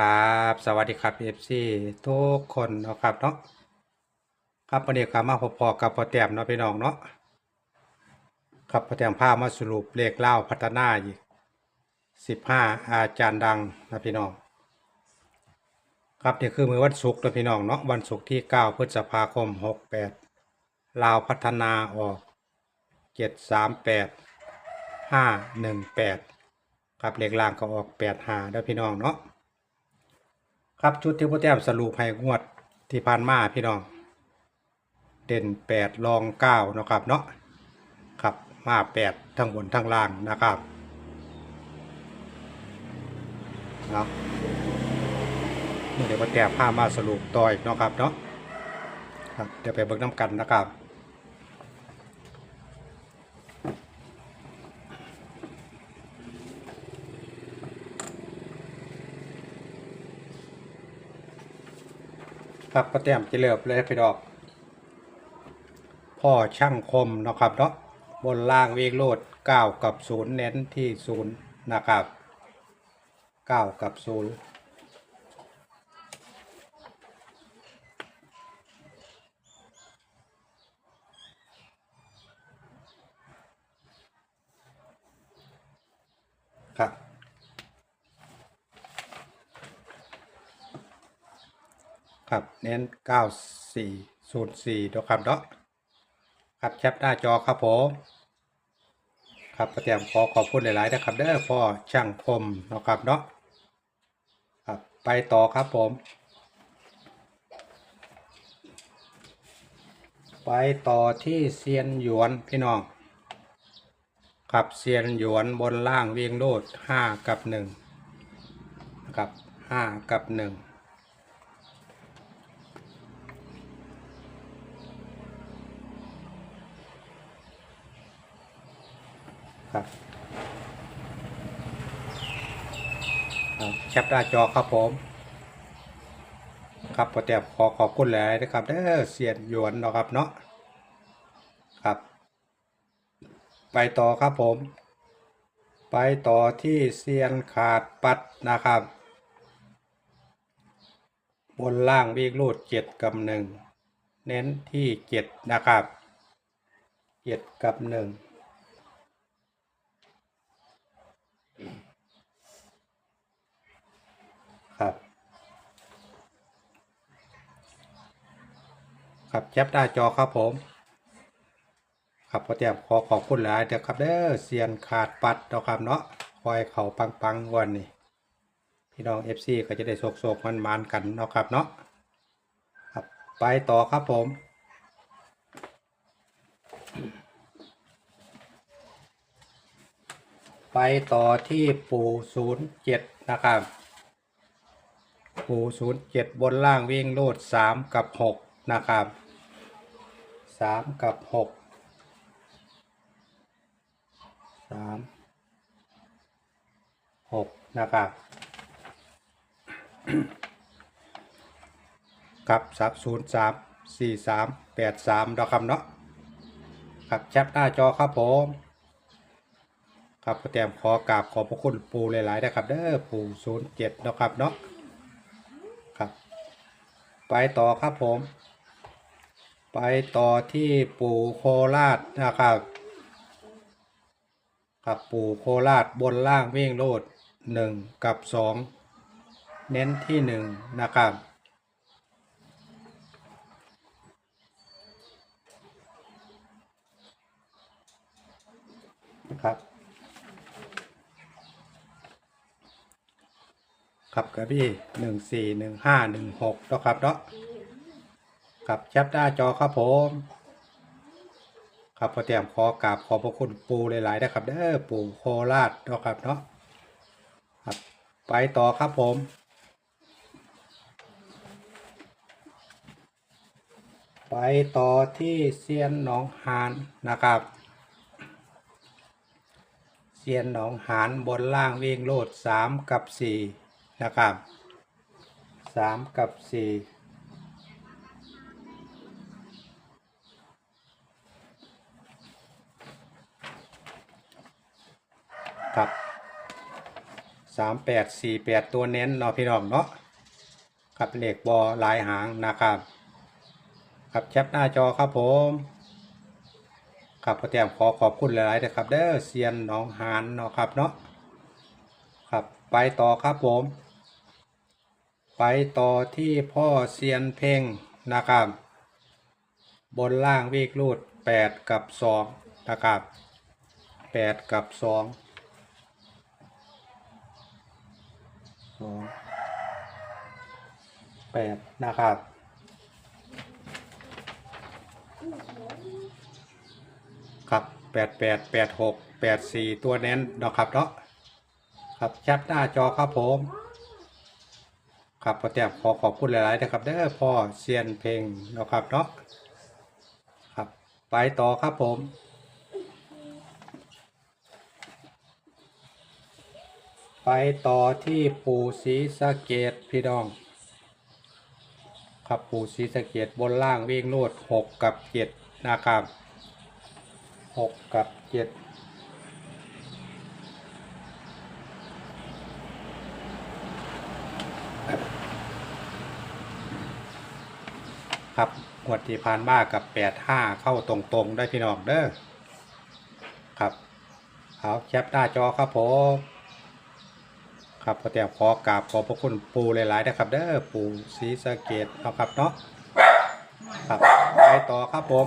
ครับ สวัสดีครับ FC ทุกคนนะครับเนาะครับวันนี้ก็มาพบๆกับพอแต้มเนาะพี่น้องเนาะครับพอแต้มพามาสรุปเลขเล่าพัฒนาอีก15อาจารย์ดังนะพี่น้องครับนี่คือมือวันศุกร์นะพี่น้องเนาะวันศุกร์ที่9พฤษภาคม68ลาวพัฒนาออก738 518ครับเลขล่างก็ออก85แล้วพี่น้องเนาะ ครับชุดที่พ่อแต้มสรุปให้งวดที่ผ่านมาพี่น้อง เด่นแปดรองเก้านะครับเนาะครับมาแปดทั้งบนทั้งล่างนะครับเนาะเดี๋ยวพ่อแต้มพามาสรุปต่ออีกเนาะครับเนาะครับเดี๋ยวไปเบิ่งน้ำกันนะครับ พักประแต้มจะเลิบเลยพี่ดอก พ่อช่างคมนะครับเนาะบนล่างเวกโลด9กับศูนย์เน้นที่ศูนย์นะครับ 9 กับศูนย์ ครับ เน้น9404เนาะครับเนาะครับแคปหน้าจอครับผมครับก็เตรียมขอขอบคุณหลายๆนะครับเด้อพ่อช่างคมเนาะครับเนาะครับไปต่อครับผม ไปต่อที่เซียนหยวนพี่น้องครับเซียนหยวนบนล่างเวียงโลด5กับ1นะครับ5กับ1ครั ครับแคปหน้าจอครับผม ครับพอแต้มขอขอบคุณหลายนะครับเด้อเสียนหยวนเนาะครับเนาะครับ ไปต่อครับผม ไปต่อที่เซียนขาดปัดนะครับ บนล่างวิ่งรูดเจ็ดกับหนึ่งเน้นที่เจ็ดนะครับเจ็ดกับหนึ่ง ครับ ครับ แคปหน้าจอครับผม ครับพอเตรียมขอขอบคุณหลายเด้อครับเด้อเซียนขาดปัดเนาะครับเนาะคอยเขาปังปังๆวันนี้พี่น้อง FC ก็จะได้โศกโศกมันมันๆกันเนาะครับเนาะครับไปต่อครับผมไปต่อที่ปู่ศูนย์เจ็ดนะครับ ปูศูนย์เจ็ดบนล่างวิ่งโลดสามกับหกนะครับ สามกับหกสามหกนะครับกับสับศูนย์สามสี่สามแปดสามนะครับเนาะครับแชปหน้าจอครับผมครับก็เตรียมขอกราบขอบพระคุณปูหลายๆนะครับเด้อปูศูนย์เจ็ดนะครับเนาะครับ ไปต่อครับผม ไปต่อที่ปู่โคราชนะครับครับปู่โคราชบนล่างวิ่งโลดหนึ่งกับสองเน้นที่หนึ่งนะครับครับครับกระบี่หนึ่งสี่หนึ่งห้าหนึ่งหกแล้วครับเนาะ กับแชปหน้าจอครับผมครับพอเตรียมขอกราบขอบพระคุณปูหลายๆนะครับเด้อปูโคราชเนาะครับเนาะครับไปต่อครับผมไปต่อที่เซียนหนองหานนะครับเซียนหนองหานบนล่างวิ่งโลด 3 กับ 4 นะครับ 3 กับ 4 สามแปดสี่แปดตัวเน้นเนาะพี่น้องเนาะครับเหลขบอลายหางนะครับครับแคปหน้าจอครับผมครับพ่อแต้มขอขอบคุณหลายๆนะครับเด้อเซียนน้องหานเนาะครับเนาะครับไปต่อครับผม ไปต่อที่พ่อเซียนเพ่งนะครับบนล่างวีกรูดแปดกับสองนะครับแปดกับส องสองแปดนะครับครับแปดแปดแปดหกแปดสี่ตัวเน้นนะครับเนาะครับแคปหน้าจอครับผมครับพอแต้มขอขอบคุณหลายๆนะครับเด้อพ่อเซียนเพลงนะครับเนาะครับไปต่อครับผม ไปต่อที่ปู่ศรีสะเกดพี่น้องครับปู่ศรีสะเกดบนล่างวิ่งโลดหกกับเจ็ดนะครับหกกับเจ็ดครับงวดที่ผ่านมากับแปดห้าเข้าตรงๆ ได้พี่น้องเด้อครับเอาแคปหน้าจอครับผม ครับพอแต่ขอกราบขอบพระคุณปูหลายๆนะครับเด้อปูศรีสะเกดเอาครับเนาะครับไปต่อครับผม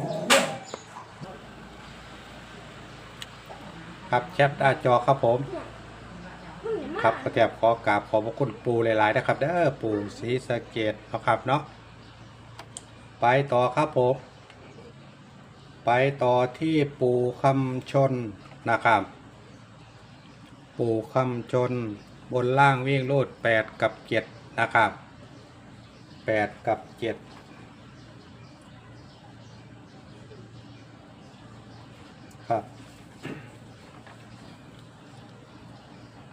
ครับแคปหน้าจอครับผม ครับพอแต่ขอกราบขอบพระคุณปูหลายๆนะครับเด้อปูศรีสะเกดเอาครับเนาะไปต่อครับผม ไปต่อที่ปูคำชนนะครับ ปูคำชน บนล่างวิ่งรูดแปดกับเจ็ดนะครับแปดกับเจ็ดครับ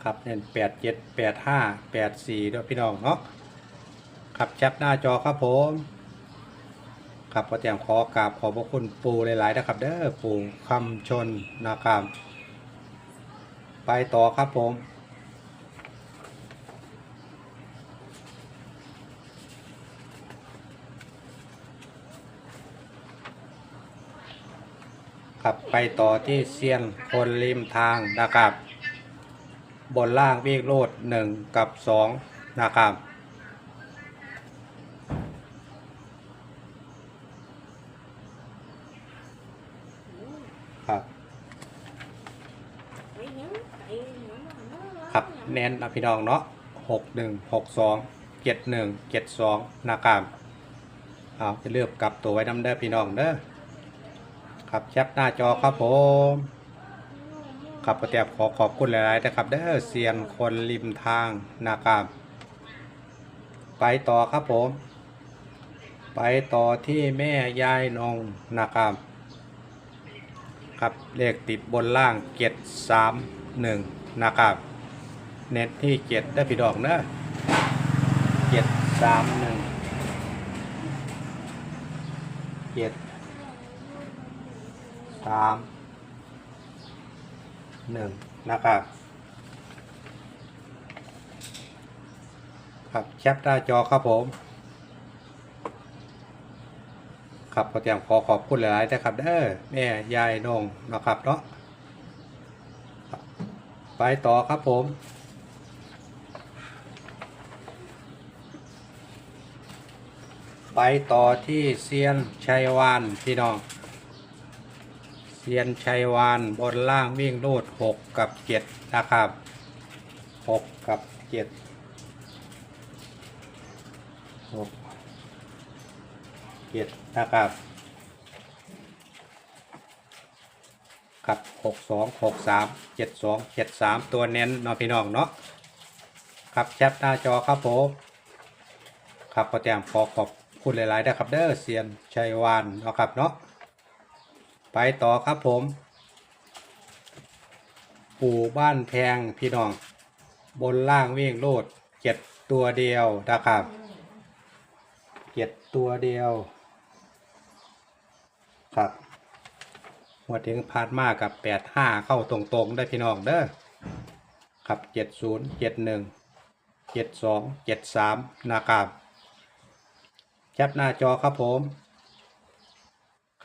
ครับเน้นแปดเจ็ดแปดห้าแปดสี่ด้วยพี่น้องเนาะครับแคปหน้าจอครับผมครับพอแต้มขอกราบขอบพระคุณปูหลายๆนะครับ เด้อปูคำชนนะครับ ไปต่อครับผม ครับไปต่อที่เซียนคนริมทางนะครับ บนล่างวิ่งโลดหนึ่งกับสองนะครับ ครับ ครับแน้นนะพี่น้องเนาะหกหนึ่งหกสองเจ็ดหนึ่งเจ็ดสองนะครับเอาจะเลือกกลับตัวไว้น้ำเด้อพี่น้องเด้อ ครับแคปหน้าจอครับผมครับประแตบขอขอบคุณหลายๆนะครับเด้อเซียนคนริมทางนะครับไปต่อครับผม ไปต่อที่แม่ยายนงนะครับ ครับเลขติดบนล่างเจ็ดสามหนึ่งนะครับเน็ตที่เจ็ดได้พี่ดอกเนอะเจ็ดสามหนึ่งเจ็ด สามหนึ่งนะครับครับแคปหน้าจอครับผม ครับขอเตรียมขอขอบคุณหลายๆนะครับเด้อแม่ยายนงนะครับเนาะไปต่อครับผมไปต่อที่เซียนชัยวานพี่น้อง เซียนชัยวานบนล่างวิ่งโลดหกกับเจ็ดนะครับหกกับเจ็ดหกเจ็ดนะครับครับหกสองหกสามเจ็ดสองเจ็ดสามตัวเน้นเนาะพี่น้องเนาะครับแชปหน้าจอครับผมครับขอแต้มขอขอบคุณหลายๆนะครับเด้อเซียนชัยวานเนาะครับเนาะ ไปต่อครับผม ปู่บ้านแพงพี่น้อง บนล่างวิ่งโลดเจ็ดตัวเดียวนะครับเจ็ดตัวเดียว ครับหัวถึงพาดมากกับแปดห้าเข้าตรงๆได้พี่น้องเด้อครับเจ็ดศูนย์เจ็ดหนึ่งเจ็ดสองเจ็ดสามนะครับแคปหน้าจอครับผม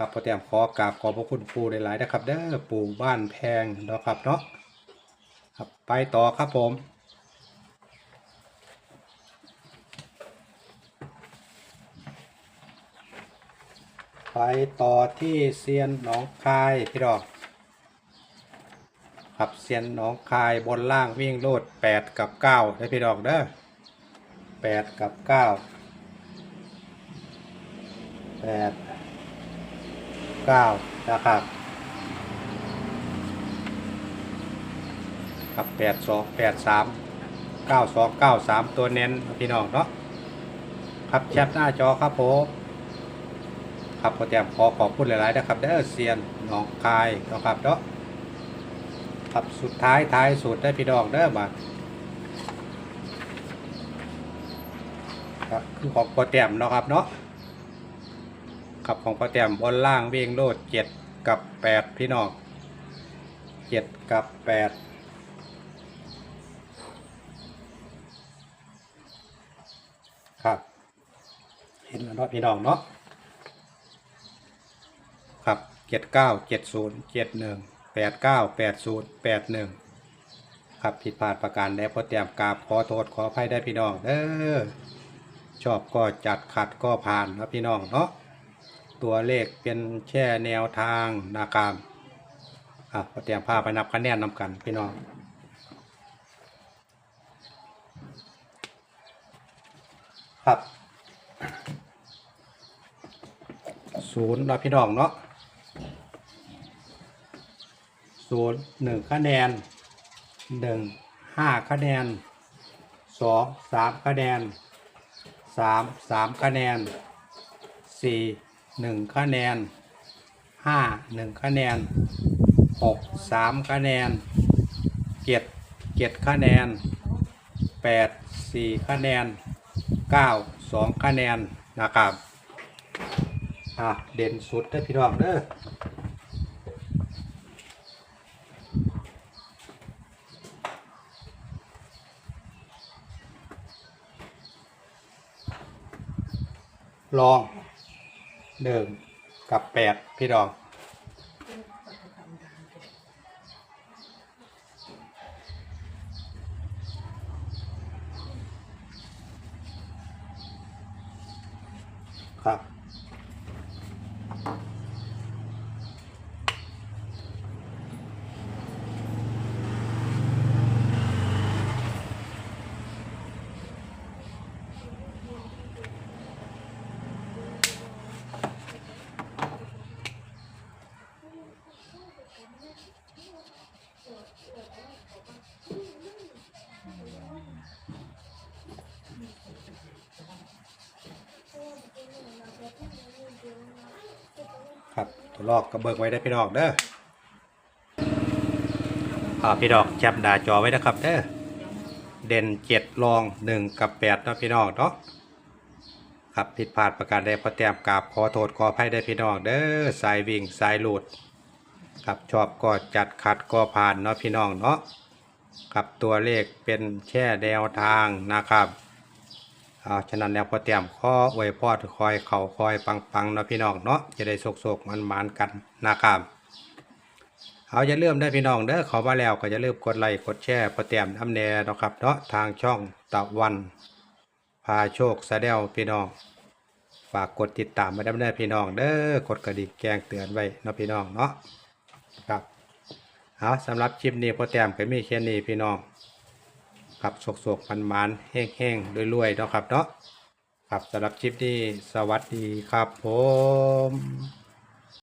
ครับพอแต้มขอกราบขอบพระคุณปูหลายๆนะครับเด้อปู่บ้านแพงเนาะครับเนาะครับไปต่อครับผมไปต่อที่เซียนหนองคายพี่ดอกครับเซียนหนองคายบนล่างวิ่งโลด 8 กับ9ได้พี่ดอกเด้อ8กับ 9 8 9นะครับครับ8 2 8 3 9 2 9 3 ตัวเน้นพี่น้องเนาะครับแชปหน้าจอครับผมครับพอแต้มขอขอบคุณหลายๆนะครับเด้อเซียนหนองคายเนาะครับเนาะครับสุดท้ายท้ายสุดได้พี่น้องเด้อบัดครับคือของพอแต้มเนาะครับเนาะ ครับของพอแต้มบนล่างวิ่งโลดเจ็ดกับแปดพี่น้องเจ็ดกับแปดครับ เห็นแล้วเนาะพี่น้องเนาะครับเจ็ดเก้าเจ็ดศูนย์เจ็ดหนึ่งแปดเก้าแปดศูนย์แปดหนึ่งครับผิดพลาดประการใดพอเตรียมกราบขอโทษขออภัยได้พี่น้องเด้อชอบก็จัดขัดก็ผ่านนะพี่น้องเนาะ ตัวเลขเป็นแช่แนวทางนะครับอะเตรียมพาไปนับคะแนนนำกันพี่น้องครับศูนย์เราพี่น้องเนาะศูนย์หนึ่งคะแนนหนึ่งห้าคะแนนสองสามคะแนนสามสามคะแนนสี่ หนึ่งคะแนนห้าหนึ่งคะแนนหกสามคะแนนเจ็ดเจ็ดคะแนนแปดสี่คะแนนเก้าสองคะแนนนะครับอะเด่นสุดได้พี่น้องเด้อลอง หนึ่งกับแปดพี่ดอง ตัวลอกกระเบิกไว้ได้พี่น้องเด้ออ่าพี่น้องแคปหน้าจอไว้นะครับเด้อเด่นเจ็ดรองหนึ่งกับแปดเนาะพี่น้องเนาะครับผิดพลาดประการใดพอแต้มกราบขอโทษขออภัยได้พี่น้องเด้อสายวิ่งสายหลุดครับชอบก็จัดขัดก็ผ่านเนาะพี่น้องเนาะครับตัวเลขเป็นแช่แนวทางนะครับ อาฉะนั้นแล้วพอเตรียมข้อไว้พอดคอยเข่าคอยปังปังๆเนาะพี่น้องเนาะจะได้โศกๆมันมันกันนะครับเอาอย่าลืมได้พี่น้องเด้อเขามาแล้วก็อย่าลืมกดไลค์กดแชร์พอเตรียมทำแนนะครับเนาะทางช่องตะวันพาโชคสะเดวพี่น้องฝากกดติดตามมาดำเนินพี่น้องเด้อกดกระดิ่งแจ้งเตือนไว้เนาะพี่น้องเนาะครับเอาสำหรับคลิปนี้พอแต้มก็มีแค่นี้พี่น้อง ครับโศกๆมันมันๆแห้งๆรวยๆเนาะครับเนาะครับสำหรับคลิปนี้สวัสดีครับผม